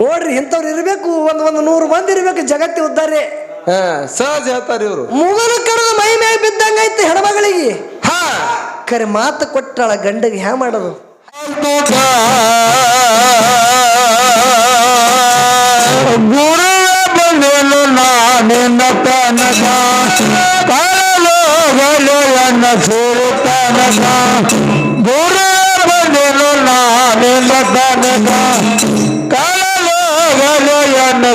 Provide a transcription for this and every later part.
ನೋಡ್ರಿ ಇಂಥವ್ರು ಇರಬೇಕು ಒಂದು ಒಂದು ನೂರು ಮಂದಿ ಇರಬೇಕು ಜಗತ್ತಿ ಉದ್ದಾರೆ ಹಾ ಸಹಜ ಹೇಳ್ತಾರೆ ಇವರು. ಮುಗಲು ಕರೆದು ಮೈ ಮೇಲೆ ಬಿದ್ದಂಗೈತೆ ಹೆಣ್ಮಗಳಿಗೆ. ಹಾ. ಕರೆ ಮಾತು ಕೊಟ್ಟಾಳ ಗಂಡಗೆ ಹ್ಯಾ ಮಾಡೋದು? ಗುರು ಕಾಲಿಂದ ತನಕ ಕಳಲೋಗಲು ಎನ್ನ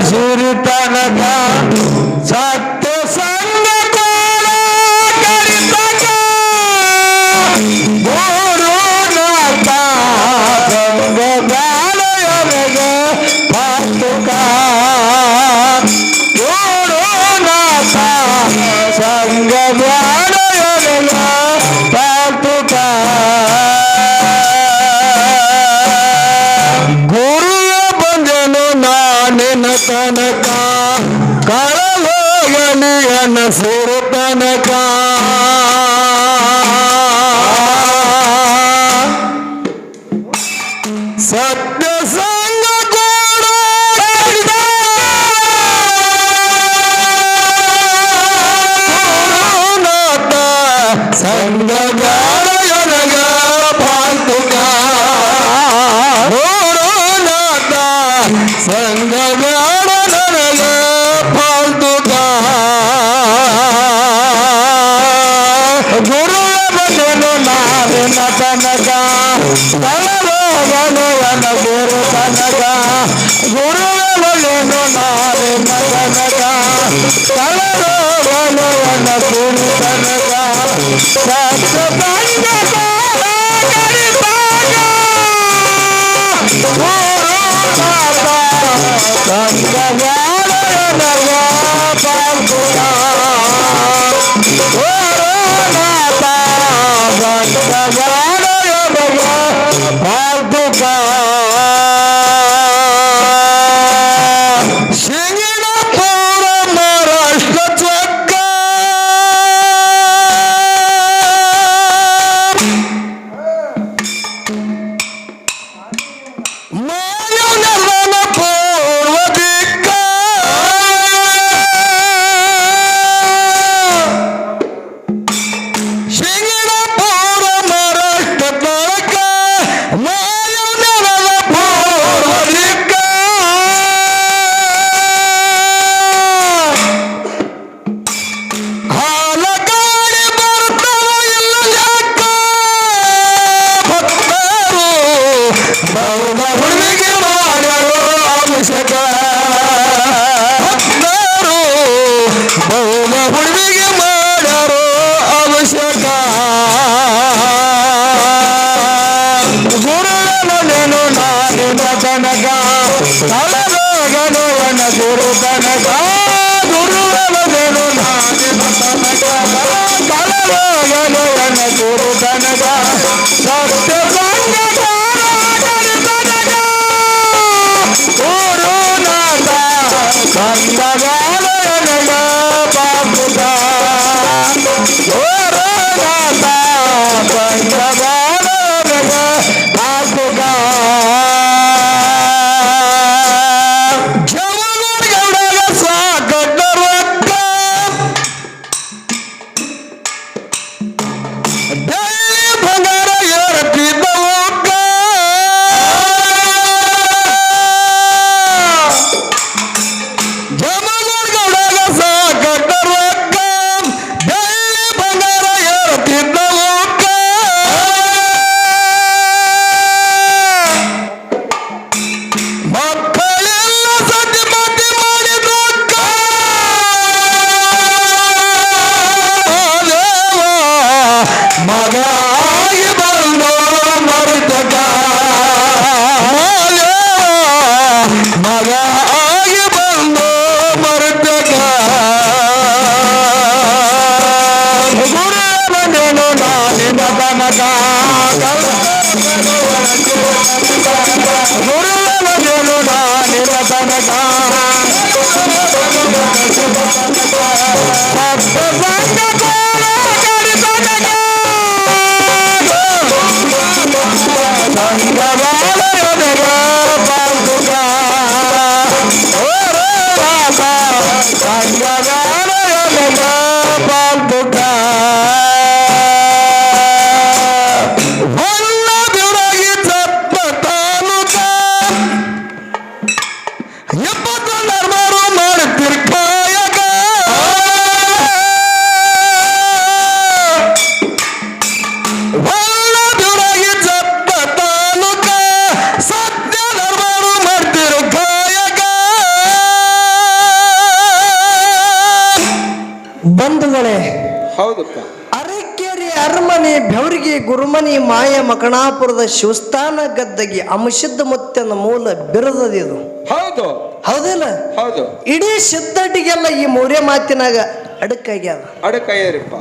ಗುರುಮನಿ ಮಾಯ ಮಕಣಾಪುರದ ಶಿವಸ್ಥಾನ ಗದ್ದಗಿ ಅಮಶುದ್ಧ ಮುತ್ತನ ಮೂಲ ಬಿರದದಿದು ಹೌದು. ಹೌದಿಲ್ಲ ಹೌದು. ಇಡೀ ಸಿದ್ಧಟಿಗೆಲ್ಲ ಈ ಮೂರೇ ಮಾತಿನಾಗ ಅಡಕಾಗ್ಯದ. ಅಡಕಯ್ಯರಿಪ್ಪ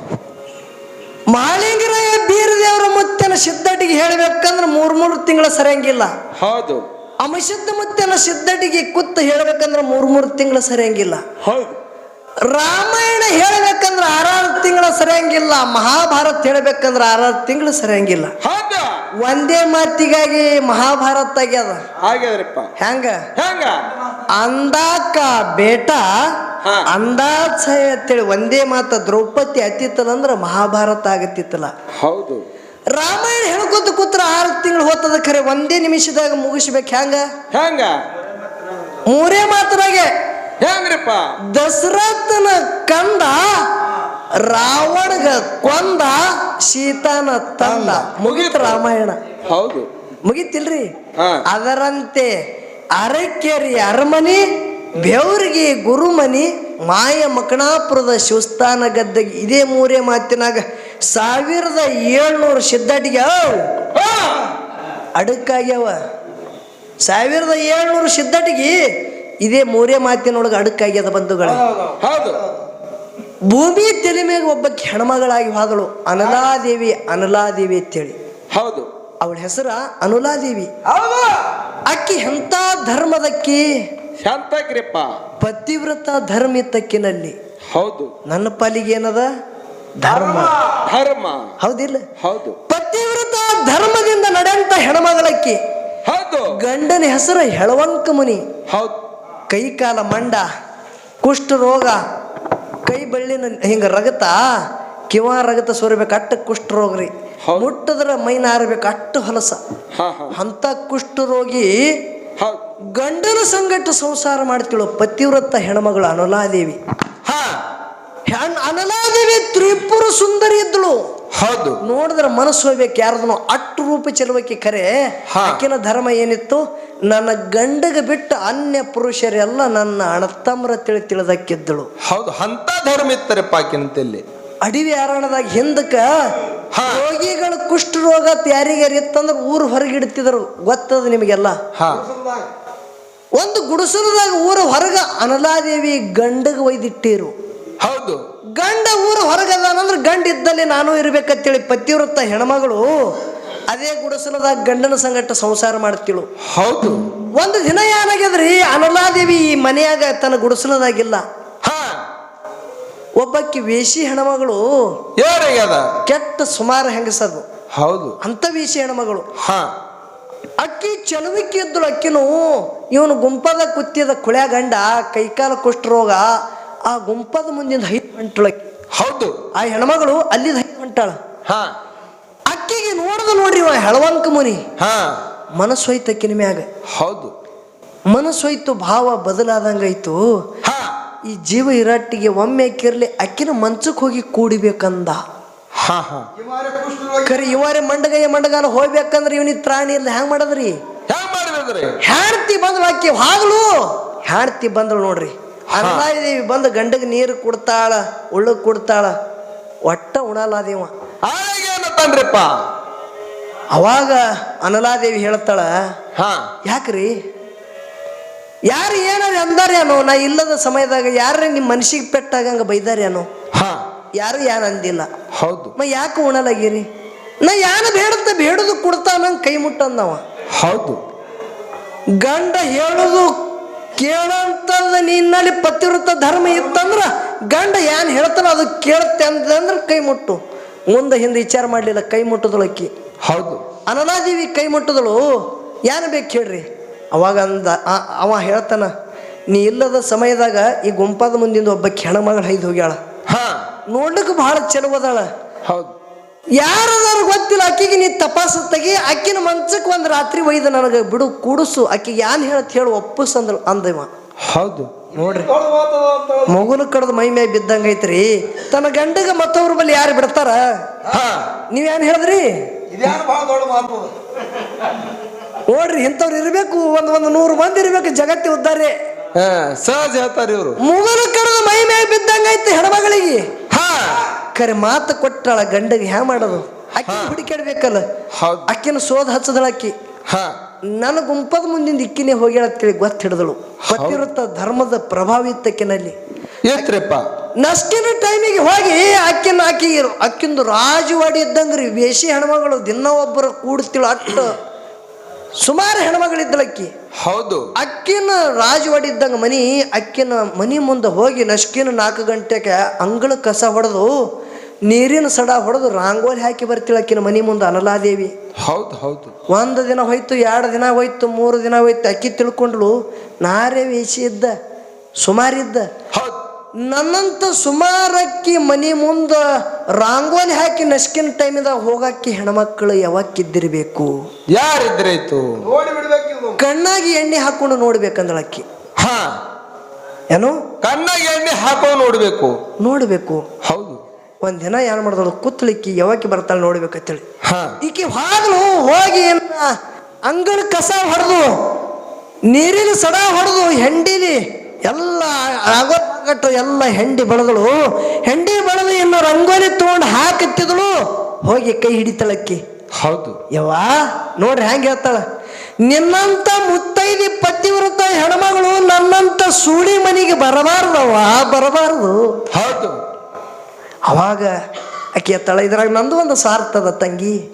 ಮಾಳಿಂಗರಾಯ ಬೀರದೇವರ ಮುತ್ತಿನ ಸಿದ್ಧಟಿಗೆ ಹೇಳ್ಬೇಕಂದ್ರ ಮೂರ್ ಮೂರು ತಿಂಗಳ ಸರಿಯಂಗಿಲ್ಲ. ಹೌದು. ಅಮಶುದ್ಧ ಮುತ್ತಿನ ಸಿದ್ಧಟಿಗೆ ಕುತ್ತ ಹೇಳ್ಬೇಕಂದ್ರ ಮೂರ್ ಮೂರು ತಿಂಗಳ ಸರಿಯಂಗಿಲ್ಲ. ಹೌದು. ರಾಮಾಯಣ ಹೇಳಬೇಕಂದ್ರೆ ಆರಾರು ತಿಂಗಳ ಸರಿಯಂಗಿಲ್ಲ ಮಹಾಭಾರತ ಹೇಳಬೇಕಂದ್ರೆ ಆರಾರು ತಿಂಗಳು ಸರಿಯಂಗಿಲ್ಲ. ಹೌದು? ಒಂದೇ ಮಾತಿಗಾಗಿ ಮಹಾಭಾರತ ಆಗ್ಯದ. ಆಗ್ಯದ್ರಿಪ್ಪ. ಹೆಂಗ? ಹೆಂಗ? ಅಂದಾಕ ಬೇಟ. ಅಂದಾಜ ಅಂತೇಳಿ ಒಂದೇ ಮಾತ ದ್ರೌಪದಿ ಅತ್ತಿತ್ತಲ್ಲ ಅಂದ್ರ ಮಹಾಭಾರತ ಆಗತ್ತಿತ್ತಲ್ಲ. ಹೌದು. ರಾಮಾಯಣ ಹೇಳ್ಕೊತ ಕೂತ್ರ ಆರು ತಿಂಗಳು ಹೋತದ ಖರೆ ಒಂದೇ ನಿಮಿಷದಾಗ ಮುಗಿಸ್ಬೇಕು ಹೆಂಗ? ಹೆಂಗ? ಮೂರೇ ಮಾತನಾಗೆ ಹೆಂಗ್ರಿಪ್ಪ? ದಶರಥನ ಕಂದ ರಾವಣಗ ಕೊಂದ ಸೀತಾನ ತಂದ. ಮುಗಿತ. ರಾಮಾಯಣ. ಹೌದು. ಮುಗಿತಿಲ್ರಿ? ಅದರಂತೆ ಅರಕೆರಿ ಅರಮನಿ ಬೆವರಿಗೆ ಗುರುಮನಿ ಮಾಯ ಮಕಣಾಪುರದ ಶಿವಸ್ಥಾನ ಗದ್ದಗ ಇದೇ ಮೂರೇ ಮಾತಿನಾಗ ಸಾವಿರದ ಏಳ್ನೂರು ಸಿದ್ಧಾಟಿಗೆ. ಅಡಕ್ಕಾಗ್ಯಾವ ಸಾವಿರದ ಏಳ್ನೂರು ಸಿದ್ಧಾಟಿಗೆ ಇದೇ ಮೂರೇ ಮಾತಿನೊಳಗೆ ಅಡಕ್ಕಾಗ್ಯದ ಬಂಧುಗಳು. ಹೌದು. ಭೂಮಿ ತಲೆ ಮೇಲೆ ಒಬ್ಬ ಹೆಣ್ಮಗಳಾಗಿ ಹೋದಳು. ಅನಲಾದೇವಿ ಅನಲಾದೇವಿ ಅಂತೇಳಿ. ಹೌದು. ಅವಳ ಹೆಸರ ಅನುಲಾದೇವಿ. ಹೌದು. ಅಕ್ಕಿ ಎಂತ ಧರ್ಮದಕ್ಕಿ? ಶಾಂತಕ್ರಿಪ್ಪ ಪತಿವ್ರತ ಧರ್ಮ ತಕ್ಕಿನಲ್ಲಿ ಹೌದು. ನನ್ನ ಪಾಲಿಗೆ ಏನದ? ಧರ್ಮ. ಧರ್ಮ. ಹೌದಿಲ್ಲ? ಹೌದು. ಪತಿವ್ರತ ಧರ್ಮದಿಂದ ನಡೆಯಂತ ಹೆಣ್ಮಗಳಕ್ಕಿ. ಹೌದು. ಗಂಡನ ಹೆಸರು ಹೆಳವಂಕ ಮುನಿ. ಹೌದು. ಕೈ ಕಾಲ ಮಂಡ ಕುಷ್ಠ ರೋಗ ಕೈ ಬಳ್ಳಿನ ಹಿಂಗ ರಗತ ಕಿವ ರಗತ ಸೋರ್ಬೇಕು ಅಟ್ಟ ಕುಷ್ಠ ರೋಗ ರೀ ಮುಟ್ಟದ್ರೆ ಮೈ ನಾರಬೇಕು ಅಟ್ಟು ಹೊಲಸ. ಅಂತ ಕುಷ್ಠ ರೋಗಿ ಹೌದು. ಗಂಡನ ಸಂಗಟ ಸಂಸಾರ ಮಾಡ್ತಿಳು ಪತಿವ್ರತ ಹೆಣ್ಮಗಳು ಅನುಲಾದೇವಿ. ಹಾ. ಹೆಣ್ ಅನಲಾದೇವಿ ತ್ರಿಪುರ ಸುಂದರಿ ಇದ್ದಳು ಹೌದು. ನೋಡಿದ್ರೆ ಮನಸ್ಸು ಹೋಗ್ಬೇಕು ಯಾರ್ದನು ಅಟ್ಟು ರೂಪ ಚೆಲುವಕ್ಕೆ ಕರೆ. ಆಕಿನ ಧರ್ಮ ಏನಿತ್ತು? ನನ್ನ ಗಂಡಗ ಬಿಟ್ಟು ಅನ್ಯ ಪುರುಷರೆಲ್ಲ ನನ್ನ ಅಣತಮ್ರ ತಿಳಿ ತಿಳಿದಕ್ಕಿದ್ದಳು. ಹೌದು ಅಂತ ಧರ್ಮ ಇತ್ತರಪ್ಪ ಆಕಿನಂತಲ್ಲಿ ಅಡಿವಿ ಆರಣದಾಗ ಹಿಂದಕ್ಕ. ರೋಗಿಗಳ ಕುಷ್ಠ ರೋಗ ಯಾರಿಗಾರ ಇತ್ತಂದ್ರೆ ಊರು ಹೊರಗಿಡ್ತಿದ್ರು ಗೊತ್ತದ ನಿಮಗೆಲ್ಲ? ಹಾ. ಒಂದು ಗುಡಿಸಲದಾಗ ಊರ ಹೊರಗ ಅನಲಾದೇವಿ ಗಂಡಗ ಒಯ್ದಿಟ್ಟಿರು. ಹೌದು. ಗಂಡ ಊರು ಹೊರಗದಾನಂದ್ರೆ ಗಂಡ ಇದ್ದಲ್ಲಿ ನಾನು ಇರ್ಬೇಕಂತೇಳಿ ಪತಿವೃತ್ತ ಹೆಣ್ಮಗಳು ಅದೇ ಗುಡಿಸಲದಾಗ ಗಂಡನ ಸಂಗಟ ಸಂಸಾರ ಮಾಡ್ತಿಳು. ಹೌದು. ಒಂದು ದಿನ ಏನಾಗ್ಯದ್ರಿ? ಅನಲಾದೇವಿ ಈ ಮನೆಯಾಗ ತನ್ನ ಗುಡಸಲದಾಗಿಲ್ಲ. ಹಾ. ಒಬ್ಬಕ್ಕಿ ವೇಷಿ ಹೆಣ್ಮಗಳು ಕೆಟ್ಟ ಸುಮಾರು ಹೆಂಗಸದು ಹೌದು. ಅಂತ ವೇಷಿ ಹೆಣ್ಮಗಳು. ಹಾ. ಅಕ್ಕಿ ಚಲುವಿಕೆ ಇದ್ದಳು ಅಕ್ಕಿನೂ ಇವನು ಗುಂಪದ ಕುತ್ತಿದ ಕುಳ್ಯ ಗಂಡ ಕೈಕಾಲ ಕುಷ್ಠರೋಗ ಆ ಗುಂಪದ ಮುಂದಿಂದ ಹೈದು ಹೊಂಟಳು ಹೌದು. ಆ ಹೆಣ್ಮಗಳು ಅಲ್ಲಿದ ಹೈದು ಹೊಂಟಾಳ ಹಾ. ಅಕ್ಕಿಗೆ ನೋಡ್ದ ನೋಡ್ರಿ ಇವ ಹೆಳವಂಕ ಮುನಿ. ಹಾ. ಮನಸ್ಸು ಹೋಯ್ತು ಅಕ್ಕಿನ ಮ್ಯಾಗ. ಹೌದು. ಮನಸ್ಸು ಹೋಯ್ತು ಭಾವ ಬದಲಾದಂಗಾಯ್ತು. ಹಾ. ಈ ಜೀವ ಇರಟ್ಟಿಗೆ ಒಮ್ಮೆ ಕಿರ್ಲಿ ಅಕ್ಕಿನ ಮಂಚಕ್ಕೆ ಹೋಗಿ ಕೂಡಿಬೇಕಂದ. ಹಾ ಹಾ. ಖರೆ ಇವರೇ ಮಂಡಗಯ್ಯ ಮಂಡಗಾಲ ಹೋಗ್ಬೇಕಂದ್ರೆ ಇವನಿಗೆ ಪ್ರಾಣಿ ಇಲ್ಲ ಹ್ಯಾಂಗ ಮಾಡದ್ರಿ? ಹ್ಯಾಂಗ್ ಮಾಡಿದ್ರಿ ಹೆಂಡತಿ ಬಂದಳು ಅಕ್ಕಿ ಹಾಗಲು. ಹ್ಯಾಡ್ತಿ ಬಂದಳು ನೋಡ್ರಿ. ಅನಲಾದೇವಿ ಬಂದು ಗಂಡಗೆ ನೀರು ಕೊಡ್ತಾಳ ಉಳ್ಳಗ್ ಕೊಡ್ತಾಳ ಒಟ್ಟ ಉಣಲಾದೇವ. ಆಗ ಏನತ್ತನ್ರಿಪ್ಪ ಅವಾಗ ಅನಲಾದೇವಿ ಹೇಳ್ತಾಳ ಹಾ. ಯಾಕ್ರಿ? ಯಾರು ಏನಾರ ಅಂದಾರೇನೋ ನಾ ಇಲ್ಲದ ಸಮಯದಾಗ ಯಾರ ನಿಮ್ಮ ಮನ್ಸಿಗೆ ಪೆಟ್ಟಾಗಂಗ ಬೈದಾರೇನೋ? ಹಾ. ಯಾರು ಯಾರು ಅಂದಿಲ್ಲ. ಹೌದು. ಮ ಯಾಕೆ ಉಣಲಾಗಿರಿ? ನಾ ಯಾರು ಬೇಡತ್ತ ಬೇಡದು ಕೊಡ್ತಾನಂಗ ಕೈ ಮುಟ್ಟಂದವ. ಹೌದು. ಗಂಡ ಹೇಳೋದು ಕೇಳಂತದ ನಿನ್ನಲ್ಲಿ ಪತಿವೃತ್ತ ಧರ್ಮ ಇತ್ತಂದ್ರ ಗಂಡ ಏನು ಹೇಳ್ತಾನ ಅದು ಕೇಳುತ್ತೆ ಅಂತಂದ್ರೆ ಕೈ ಮುಟ್ಟು. ಮುಂದೆ ಹಿಂದೆ ವಿಚಾರ ಮಾಡಲಿಲ್ಲ ಕೈ ಮುಟ್ಟದಳು ಅಕ್ಕಿ ಹೌದು. ಅನನಾಜೀವಿ ಕೈ ಮುಟ್ಟದಳು ಏನು ಬೇಕು ಹೇಳ್ರಿ? ಅವಾಗ ಅಂದ ಅವ ಹೇಳ್ತಾನ ನೀ ಇಲ್ಲದ ಸಮಯದಾಗ ಈ ಗುಂಪಾದ ಮುಂದಿಂದ ಒಬ್ಬ ಹೆಣ್ಮಗಳು ಹೈದು ಹೋಗ್ಯಾಳ. ಹಾ. ನೋಡ್ಲಿಕ್ಕೆ ಬಹಳ ಚೆಲುವದಾಳ. ಹೌದು. ಯಾರದಾರು ಗೊತ್ತಿಲ್ಲ ಅಕ್ಕಿಗೆ ನೀ ತಪಾಸ ತೆಗಿ ಅಕ್ಕಿನ ಮಂಚಕ್ಕೆ ಒಂದು ರಾತ್ರಿ ಒಯ್ದು ನನಗೆ ಬಿಡು ಕೂಡಿಸು. ಅಕ್ಕಿಗೆ ಏನ್ ಹೇಳತ್ ಹೇಳು ಒಪ್ಪಸ್ ಅಂದ ಅಂದವ. ಹೌದು. ನೋಡ್ರಿ. ಮಗುನ ಕಡದ ಮೈ ಮ್ಯಾಗ ಬಿದ್ದಂಗ ಐತ್ರಿ. ತನ್ನ ಗಂಡಗ ಮತ್ತೊಬ್ರ ಬಲ್ಲಿ ಯಾರು ಬಿಡ್ತಾರ? ನೀವ್ ಏನ್ ಹೇಳಿದ್ರಿ? ಇದ್ಯಾರು ಬಹಳ ದೊಡ್ಡ ಮಾತು. ನೋಡ್ರಿ ಇಂಥವ್ರು ಇರ್ಬೇಕು ಒಂದ್ ಒಂದ್ ನೂರು ಮಂದಿ ಇರ್ಬೇಕು ಜಗತ್ತಿ ಉದ್ದಾರೆ ಹಾ ಸಹಜ ಹೇಳ್ತಾರ ಇವ್ರು. ಮುಗುನ ಕಡದ ಮೈ ಮ್ಯಾಗ ಬಿದ್ದಂಗ ಐತಿ ಹೆಣ್ಮಗಳಿಗೆ. ಖರೆ ಮಾತು ಕೊಟ್ಟಾಳ ಗಂಡಗೆ ಹ್ಯಾ ಮಾಡೋದು? ಅಕ್ಕಿ ಹುಡುಕಾಡ್ಬೇಕಲ್ಲ ಹೌದು. ಅಕ್ಕಿನ ಸೋದ ಹಚ್ಚದಳ ಅಕ್ಕಿ. ಹಾ. ನನ್ನ ಗುಂಪದ ಮುಂದಿನ ಇಕ್ಕಿನೇ ಹೋಗ್ಯಾಳ ಅಂತೇಳಿ ಗೊತ್ತ ಹಿಡಿದಳು. ಗೊತ್ತಿರುತ್ತ ಧರ್ಮದ ಪ್ರಭಾವಿತಕ್ಕಿನಲ್ಲಿ ಏತ್ರಪ್ಪ ನಷ್ಟಿನ ಟೈಮಿಗೆ ಹೋಗಿ ಅಕ್ಕಿನ ಅಕ್ಕಿ ಅಕ್ಕಿಂದು ರಾಜವಾಡಿ ಇದ್ದಂಗ್ರಿ ವೇಷಿ ಹೆಣ್ಮಗಳು ದಿನ ಒಬ್ಬರು ಕೂಡ್ತಿಳು ಅಟ್ಟ. ಸುಮಾರು ಹೆಣ್ಮಗಳಿದ್ದಳಕ್ಕಿ. ಹೌದು. ಅಕ್ಕಿನ ರಾಜು ಮನಿ ಅಕ್ಕಿನ ಮನಿ ಮುಂದೆ ಹೋಗಿ ನಶ್ಕಿನ ನಾಲ್ಕು ಗಂಟೆಗೆ ಅಂಗಳ ಕಸ ಹೊಡೆದು ನೀರಿನ ಸಡ ಹೊಡೆದು ರಾಂಗೋಲಿ ಹಾಕಿ ಬರ್ತಿಳ ಅಕ್ಕಿನ ಮನಿ ಮುಂದೆ ಅನಲಾದೇವಿ. ಹೌದು ಹೌದು. ಒಂದು ದಿನ ಹೋಯ್ತು ಎರಡು ದಿನ ಹೋಯ್ತು ಮೂರು ದಿನ ಹೋಯ್ತು ಅಕ್ಕಿ ತಿಳ್ಕೊಂಡ್ಳು ನಾರೇ ವೀಸಿ ಇದ್ದ ಸುಮಾರಿದ್ದ. ಹೌದು. ನನ್ನಂತ ಸುಮಾರಕ್ಕಿ ಮನಿ ಮುಂದೆ ರಾಂಗೋಲಿ ಹಾಕಿ ನಸ್ಕಿನ ಟೈಮಿದಾಗ ಹೋಗಕ್ಕಿ ಹೆಣ್ಮಕ್ಳು ಯಾವಕ್ಕಿದ್ದಿರ್ಬೇಕು? ಯಾರಿದ್ರಾಯ್ತು? ಕಣ್ಣಾಗಿ ಎಣ್ಣೆ ಹಾಕೊಂಡು ನೋಡ್ಬೇಕಂದ್ರೆ ಅಕ್ಕಿ ಹಾ. ಏನು? ಕಣ್ಣಾಗಿ ಎಣ್ಣೆ ಹಾಕೋ ನೋಡ್ಬೇಕು. ನೋಡ್ಬೇಕು. ಹೌದು. ಒಂದ್ ದಿನ ಏನ್ ಮಾಡ್ದಳು? ಕುತ್ತಲಿಕ್ಕಿ ಯಾವಕ್ಕಿ ಬರ್ತಾಳೆ ನೋಡ್ಬೇಕಂತೇಳಿ. ಹಾ. ಈಕೆ ಹಾಗಲು ಹೋಗಿ ಅಂಗಡ ಅಂಗಳ ಕಸ ಹೊಡೆದು ನೀರಿನ ಸಡ ಹೊಡೆದು ಹೆಂಡಿಲಿ ಎಲ್ಲ ಆಗಟ್ಟು ಎಲ್ಲ ಹೆಂಡಿ ಬಳದಳು ಹೆಂಡಿ ಬಳದು ಇನ್ನು ರಂಗೋಲಿ ತಗೊಂಡು ಹಾಕತ್ತಿದಳು. ಹೋಗಿ ಕೈ ಹಿಡಿತಳಕ್ಕಿ. ಹೌದು. ಯವ್ವ ನೋಡ್ರಿ ಹೆಂಗೆ ಹೇಳ್ತಾಳ. ನಿನ್ನಂತ ಮುತ್ತೈದಿ ಪತಿವ್ರತ ಹೆಣ್ಮಗಳು ನನ್ನಂತ ಸೂಳಿ ಮನೆಗೆ ಬರಬಾರ್ದವ್ವ ಬರಬಾರ್ದು. ಹೌದು. ಅವಾಗ ಆಕೆ ಎತ್ತಾಳ ಇದ್ರಾಗ ನಂದು ಒಂದು ಸಾರ್ಥದ ತಂಗಿ.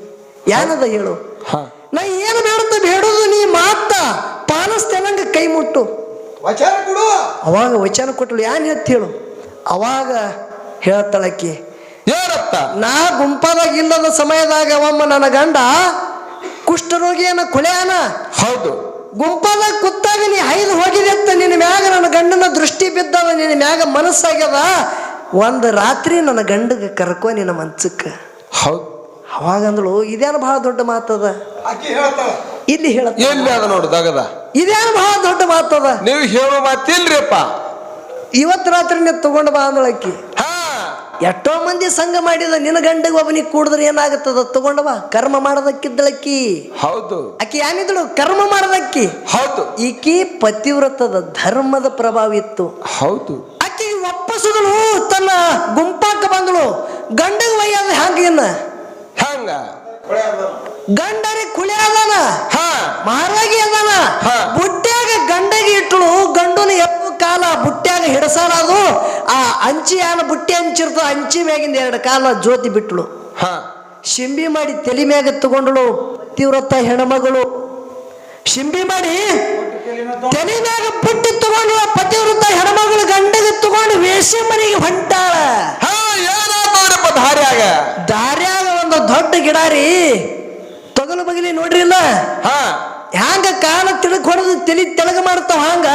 ಏನದ ಹೇಳು? ಹಾ. ನಾ ಏನು ಬೇಡುತ್ತ ಬೇಡುದು ನೀ ಮಾತ ಪಾಲಿಸ್ತೇನಂಗ ಕೈ ಮುಟ್ಟು. ವಚನ ಕೊಡು. ಅವಾಗ ವಚನ ಕೊಟ್ಟಳು ಯಾನ್ ಹೇಳು? ಅವಾಗ ಹೇಳ್ತಾಳಕ್ಕಿ ಹೇಳತ್ತ ನಾ ಗುಂಪಾದಾಗ ಇಲ್ಲದ ಸಮಯದಾಗ ಅವಮ್ಮ ನನ್ನ ಗಂಡ ಕುಷ್ಠರೋಗಿಯನ್ನ ಕೊಳೆಯನ ಹೌದು. ಗುಂಪಾದಾಗ ಕುತ್ತಾಗ ನೀ ಹೈದು ಹೋಗಿದೆ ಅಂತ ನಿನ್ನ ಮ್ಯಾಗ ನನ್ನ ಗಂಡನ ದೃಷ್ಟಿ ಬಿದ್ದದ ನಿನ್ನ ಮ್ಯಾಗ ಮನಸ್ಸಾಗ್ಯದ. ಒಂದು ರಾತ್ರಿ ನನ್ನ ಗಂಡಗೆ ಕರ್ಕೋ ನಿನ್ನ ಮನ್ಸಕ್ಕೆ. ಹೌದು. ಅವಾಗ ಅಂದಳು ಇದೇನು ಬಹಳ ದೊಡ್ಡ ಮಾತದ ಇಲ್ಲಿ ಹೇಳ ಎಲ್ಲಿ ಅದ ನೋಡು ದಗದ? ಇದೇನು ಬಹಳ ದೊಡ್ಡ ಮಾತದ ನೀವು ಹೇಳೋ ಮಾತಿಲ್ರಿಪ್ಪ. ಇವತ್ತು ರಾತ್ರಿ ನೀವು ತಗೊಂಡು ಬಾ ಅಂದಳಕ್ಕಿ ಹಾ. ಎಷ್ಟೋ ಮಂದಿ ಸಂಘ ಮಾಡಿದ ನಿನ್ನ ಗಂಡಗ ಒಬ್ಬನಿಗೆ ಕೂಡಿದ್ರೆ ಏನಾಗುತ್ತದ? ತಗೊಂಡವ ಬಾ. ಕರ್ಮ ಮಾಡದಕ್ಕಿದ್ದಳಕ್ಕಿ ಹೌದು. ಆಕಿ ಏನಿದ್ದಳು ಕರ್ಮ ಮಾಡದಕ್ಕಿ. ಹೌದು. ಈಕಿ ಪತಿವ್ರತದ ಧರ್ಮದ ಪ್ರಭಾವ ಇತ್ತು. ಹೌದು. ಅಕ್ಕಿ ಒಪ್ಪಸದಳು ತನ್ನ ಗುಂಪಾಕ ಬಂದಳು. ಗಂಡಗ ವಯ್ಯದ ಹಂಗೇನ ಗಂಡರಿ ಕುಳಿ ಹಾ. ಮಾರಾಗಿ ಅದಾನ? ಹಾ. ಬುಟ್ಟ್ಯಾಗ ಗಂಡಗೆ ಇಟ್ಟಳು ಗಂಡನ ಎಪ್ಪು ಕಾಲ ಬುಟ್ಟ್ಯಾಗ ಹಿಡಸಾಲದು ಆ ಅಂಚಿ ಯಾನ ಬುಟ್ಟಿ ಹಂಚಿರ್ತದ ಅಂಚಿ ಮ್ಯಾಗಿಂದ ಎರಡು ಕಾಲ ಜ್ಯೋತಿ ಬಿಟ್ಟಳು ಹಾ. ಶಿಂಬಿ ಮಾಡಿ ತಲೆ ಮ್ಯಾಗ ತಗೊಂಡಳು ತೀವ್ರತ ಹೆಣ್ಮಗಳು. ಶಿಂಬಿ ಮಾಡಿ ತಲೆ ಮ್ಯಾಗ ಬುಟ್ಟಿ ತಗೊಂಡು ಪತಿವ್ರತ ಹೆಣಮಗಳು ಗಂಡಗೆ ತಗೊಂಡು ವೇಷ ಮನೆಗೆ ಹೊಂಟಾಳ. ದಾರ್ಯಾಗ ದಾರ್ಯಾಗ ಒಂದು ದೊಡ್ಡ ಗಿಡ ರೀ. ತೊಗಲು ಬಗಲಿ ನೋಡ್ರಿಲ್ಲ? ಹಾ. ಹ್ಯಾಂಗ ಕಾಲ ತಿಳಕ್ ಹೊಡೆದು ತಿಳಿ ತೆಳಗ ಮಾಡ್ತಾವ ಹಂಗ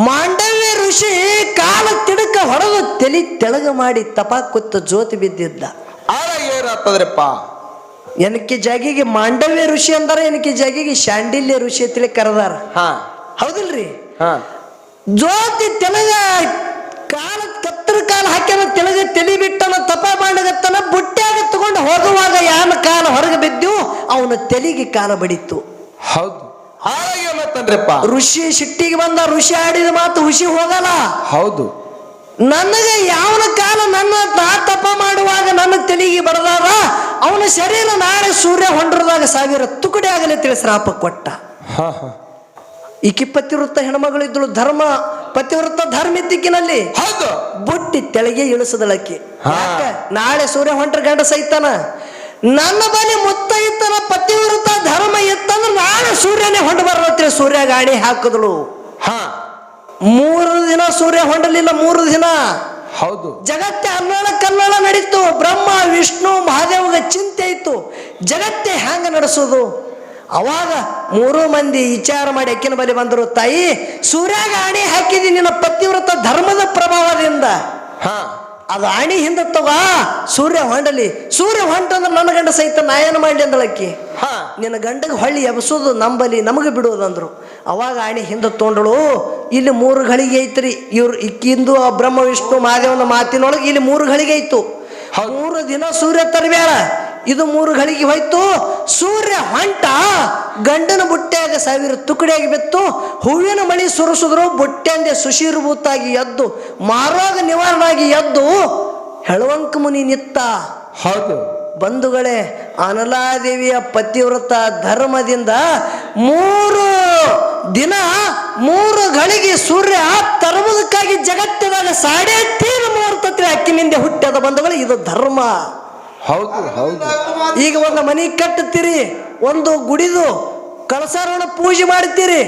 ಮಾಂಡವ್ಯ ಋಷಿ ಕಾಲ ತಿಡಕ ಹೊಡೆದು ತಲಿ ತೆಳಗ ಮಾಡಿ ತಪಾಕುತ್ತ ಜ್ಯೋತಿ ಬಿದ್ದಿದ್ದ. ಆಗ ಏನಾಗ್ತದ್ರಪ್ಪ? ಎನಕ್ಕೆ ಜಾಗಿಗೆ ಮಾಂಡವ್ಯ ಋಷಿ ಅಂದಾರ ಎನಕ್ಕೆ ಜಾಗಿಗೆ ಶಾಂಡಿಲ್ಯ ಋಷಿ ತಿಳಿ ಕರೆದಾರ. ಹಾ. ಹೌದಿಲ್ರಿ? ಹಾ. ಜ್ಯೋತಿ ತೆಲಗ ಕಾಲ ಕತ್ತರ ಕಾಲ ಹಾಕ್ಯಾನ ತೆಲಗ ತಲೆ ಬಿಟ್ಟನ ತಪ ಮಾಡಗತ್ತನ ಬುಟ್ಟ್ಯಾಗ ತಗೊಂಡು ಹೋಗುವಾಗ ಯಾನ ಕಾಲ ಹೊರಗೆ ಬಿದ್ದು ಅವನ ತೆಲಿಗೆ ಕಾಲ ಬಡಿತು ಹೌದು. ಋಷಿ ಶಿಟ್ಟಿಗೆ ಬಂದ ಋಷಿ ಆಡಿದ ಮಾತು ಋಷಿ ಹೋಗಲ್ಲ. ಹೌದು. ನನಗೆ ಯಾವನ ಕಾಲ ನನ್ನ ತಾ ತಪ ಮಾಡುವಾಗ ನನ್ನ ತೆಲಿಗೆ ಬಡದಾರ ಅವನ ಶರೀರ ನಾಳೆ ಸೂರ್ಯ ಹೊಂಡ್ರದಾಗ ಸಾವಿರ ತುಕಡಿ ಆಗಲಿ ತಿಳಿ ಶ್ರಾಪ ಕೊಟ್ಟ. ಹಾ ಹಾ ಈಕಿ ಪತಿವೃತ್ತ ಹೆಣ್ಮಗಳಿದ್ದಳು ಧರ್ಮ ಪತಿವೃತ್ತ ಧರ್ಮ ಇದ್ದಿಕ್ಕಿನಲ್ಲಿ ಹೌದು. ಬುಟ್ಟಿ ತೆಳಗೆ ಇಳಿಸದಳಕ್ಕಿ. ನಾಳೆ ಸೂರ್ಯ ಹೊಂಟ್ರ ಗಂಡ ಸೈತಾನ ನನ್ನ ಬಳಿ ಮುತ್ತ ಇತ್ತನ ಪತಿವೃತ್ತ ಧರ್ಮ ಇತ್ತಂದ್ರೆ ನಾಳೆ ಸೂರ್ಯನೇ ಹೊಂಡ ಬರತ್ರಿ ಸೂರ್ಯ ಗಾಡಿ ಹಾಕಿದಳು. ಹಾ. ಮೂರು ದಿನ ಸೂರ್ಯ ಹೊಂಡಲಿಲ್ಲ ಮೂರು ದಿನ. ಹೌದು. ಜಗತ್ತೆ ಅಲ್ಲೋಳ ಕನ್ನಡ ನಡೀತು. ಬ್ರಹ್ಮ ವಿಷ್ಣು ಮಹಾದೇವಗ ಚಿಂತೆ ಇತ್ತು. ಜಗತ್ತೆ ಹ್ಯಾಂಗ ನಡೆಸೋದು? ಅವಾಗ ಮೂರು ಮಂದಿ ವಿಚಾರ ಮಾಡಿ ಅಕ್ಕಿನ ಬಲಿ ಬಂದರು ತಾಯಿ ಸೂರ್ಯಾಗ ಆಣಿ ಹಾಕಿದಿ ನಿನ್ನ ಪತಿವ್ರತ ಧರ್ಮದ ಪ್ರಭಾವದಿಂದ. ಹಾ. ಅದು ಆಣಿ ಹಿಂದೆ ತಗೋ ಸೂರ್ಯ ಹೊಂಡಲಿ. ಸೂರ್ಯ ಹೊಂಟಂದ್ರೆ ನನ್ನ ಗಂಡ ಸಹಿತ ನಾ ಏನು ಮಾಡಲಿ ಅಂದಳಕ್ಕಿ ಹಾ. ನಿನ್ನ ಗಂಡಗೆ ಹೊಳ್ಳಿ ಎಬ್ಸೋದು ನಂಬಲಿ ನಮಗೆ ಬಿಡೋದಂದ್ರು ಅವಾಗ ಆಣಿ ಹಿಂದೆ ತೊಗೊಂಡಳು ಇಲ್ಲಿ ಮೂರು ಗಳಿಗೆ ಐತ್ರಿ. ಇವ್ರು ಇಕ್ಕಿಂದು ಆ ಬ್ರಹ್ಮ ವಿಷ್ಣು ಮಹಾದೇವನ ಮಾತಿನೊಳಗೆ ಇಲ್ಲಿ ಮೂರು ಗಳಿಗೆ ಐತು. ಮೂರು ದಿನ ಸೂರ್ಯ ತರಬೇಡ ಇದು ಮೂರು ಗಳಿಗೆ ಹೋಯ್ತು. ಸೂರ್ಯ ಹೊಂಟ ಗಂಡನ ಬುಟ್ಟಿಯಾಗ ಸಾವಿರ ತುಕಡಿಯಾಗಿ ಬಿತ್ತು. ಹೂವಿನ ಮಳಿ ಸುರಿಸಿದ್ರು ಬುಟ್ಟೆಂದೆ ಸುಶೀರ್ಭೂತಾಗಿ ಎದ್ದು ಮಾರೋಗ ನಿವಾರಣಾಗಿ ಎದ್ದು ಹೆಳವಂಕ ಮುನಿ ನಿತ್ತ. ಹೌದು. ಬಂಧುಗಳೇ ಅನಲಾದೇವಿಯ ಪತಿವ್ರತ ಧರ್ಮದಿಂದ ಮೂರು ದಿನ ಮೂರು ಗಳಿಗೆ ಸೂರ್ಯ ತರಬುದಕ್ಕಾಗಿ ಜಗತ್ತಿನ ಸಾಡೆ ತೀರ ಮೂರು ಅಕ್ಕಿನಿಂದ ಹುಟ್ಟದ ಬಂಧುಗಳು ಇದು ಧರ್ಮ. ಹೌದು ಹೌದು. ಈಗ ಒಂದು ಮನೆ ಕಟ್ಟುತ್ತೀರಿ ಒಂದು ಗುಡಿದು ಕಳಸಾರಣ ಪೂಜೆ ಮಾಡ್ತೀರಿ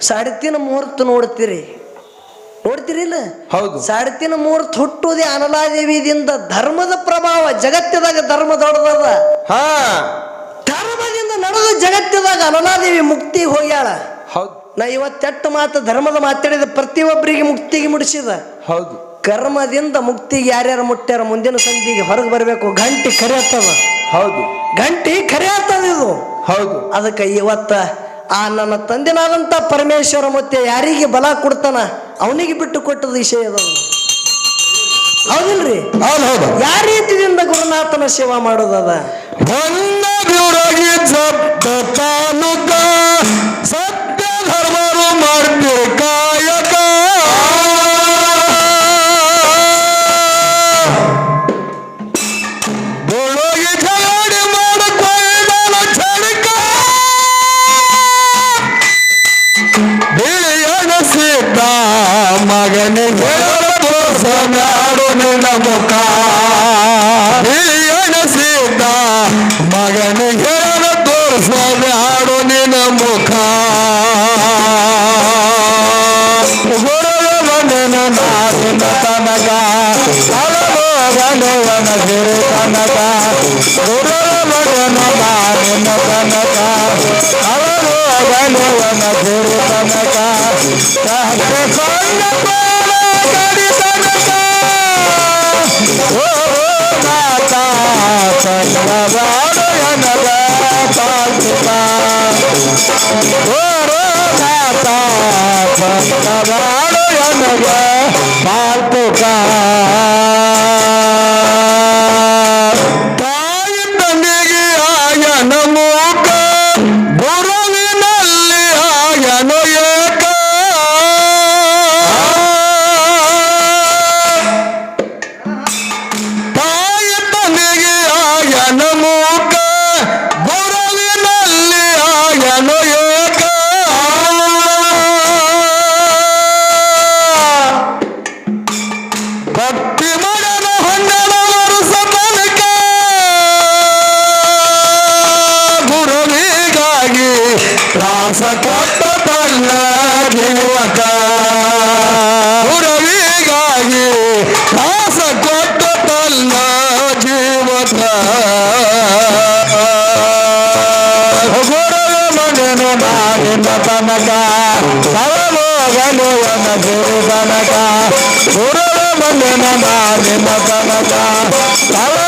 ಸಾಡತಿನ ಮುಹೂರ್ತ ನೋಡ್ತೀರಿ ನೋಡ್ತೀರಿ ಇಲ್ಲ? ಹೌದು. ಸಾಡತಿನ ಮುಹೂರ್ತ ಹುಟ್ಟುವುದೇ ಅನಲಾದೇವಿದಿಂದ ಧರ್ಮದ ಪ್ರಭಾವ ಜಗತ್ತಿದಾಗ ಧರ್ಮ ದೊಡ್ಡದದ. ಹಾ. ಧರ್ಮದಿಂದ ನಡೆದ ಜಗತ್ತಿದಾಗ ಅನಲಾದೇವಿ ಮುಕ್ತಿ ಹೋಗ್ಯಾಳ. ಹೌದು. ನಾ ಇವತ್ತೆಟ್ಟು ಮಾತು ಧರ್ಮದ ಮಾತಾಡಿದ ಪ್ರತಿಯೊಬ್ಬರಿಗೆ ಮುಕ್ತಿಗೆ ಮುಡಿಸಿದ. ಹೌದು. ಕರ್ಮದಿಂದ ಮುಕ್ತಿಗೆ ಯಾರ್ಯಾರು ಮುಟ್ಟ್ಯಾರ ಮುಂದಿನ ಸಂಧಿಗೆ ಹೊರಗೆ ಬರಬೇಕು. ಗಂಟಿ ಕರೆ ಆಗ್ತದ ಹೌದು. ಗಂಟಿ ಕರೆ ಆಗ್ತದ ಇದು. ಹೌದು. ಅದಕ್ಕೆ ಇವತ್ತ ಆ ನನ್ನ ತಂದಿನಾದಂತ ಪರಮೇಶ್ವರ ಮತ್ತೆ ಯಾರಿಗೆ ಬಲ ಕೊಡ್ತಾನ ಅವನಿಗೆ ಬಿಟ್ಟು ಕೊಟ್ಟದ ವಿಷಯ ಅದು ಹೌದಿಲ್ರಿ? ಹೌದು ಹೌದು. ಯಾವ ರೀತಿಯಿಂದ ಗುರುನಾಥನ ಸೇವಾ ಮಾಡೋದದ ಸತ್ಯ ಧರ್ಮರು ಮಾಡ್ತೀವಿ ಮಗನಿಗೆ ತೋರ್ಸನಾಡು ನಿನ್ನ ಮುಖ. ಬಿಳಿಯನ ಸೀತ ಮಗನಿಗೆ ಮಗನು ನಾಡಿನ ತನಕ ಸವಲೋಗಲುವನ ಗುರು ತನಕ ಗುರುವ ಮಗನ ನಾಡಿನ ತನಕ ಸವಲೋಗಲುವನ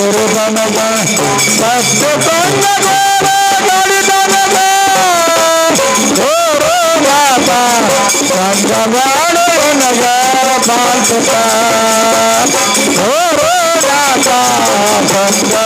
ಗುರು ತನಕ ಸತ್ಯ ತಂದ ಗೋರ ತನಕ ಗುರು ಮಾತ ಸಂಗವಾಡು ನಗ ಪಾಂಚಕ ಗುರು ಮಾತ ಸಂಗವಾಡು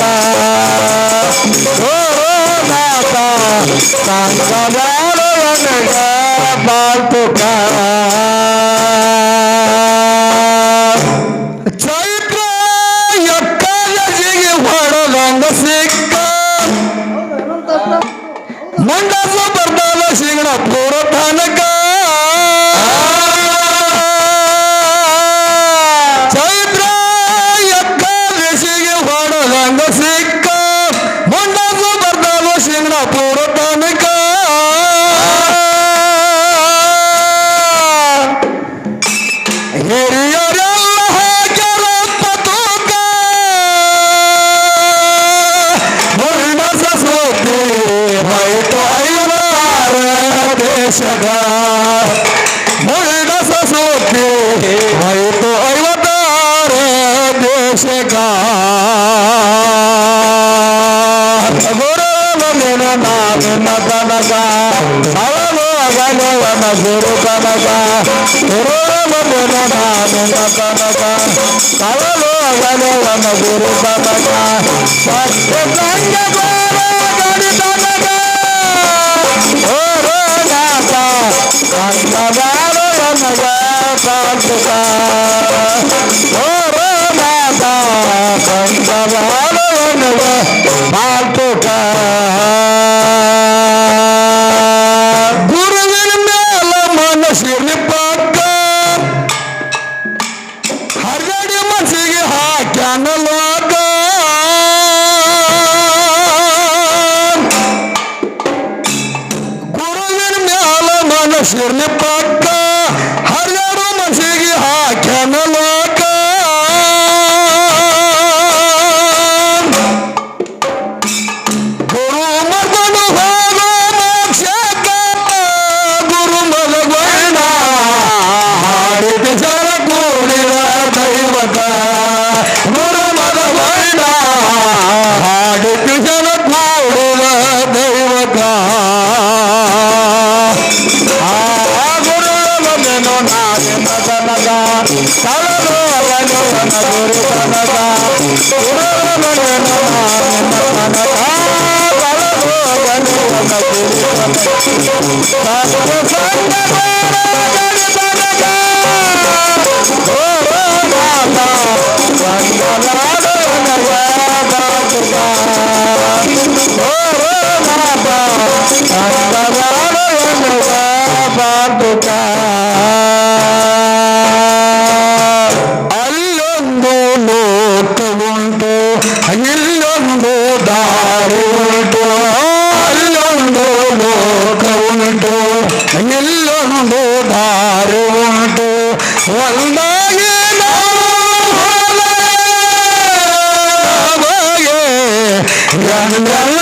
ಬಾಚುಕ chegar. If you remember ಆನಂದವು.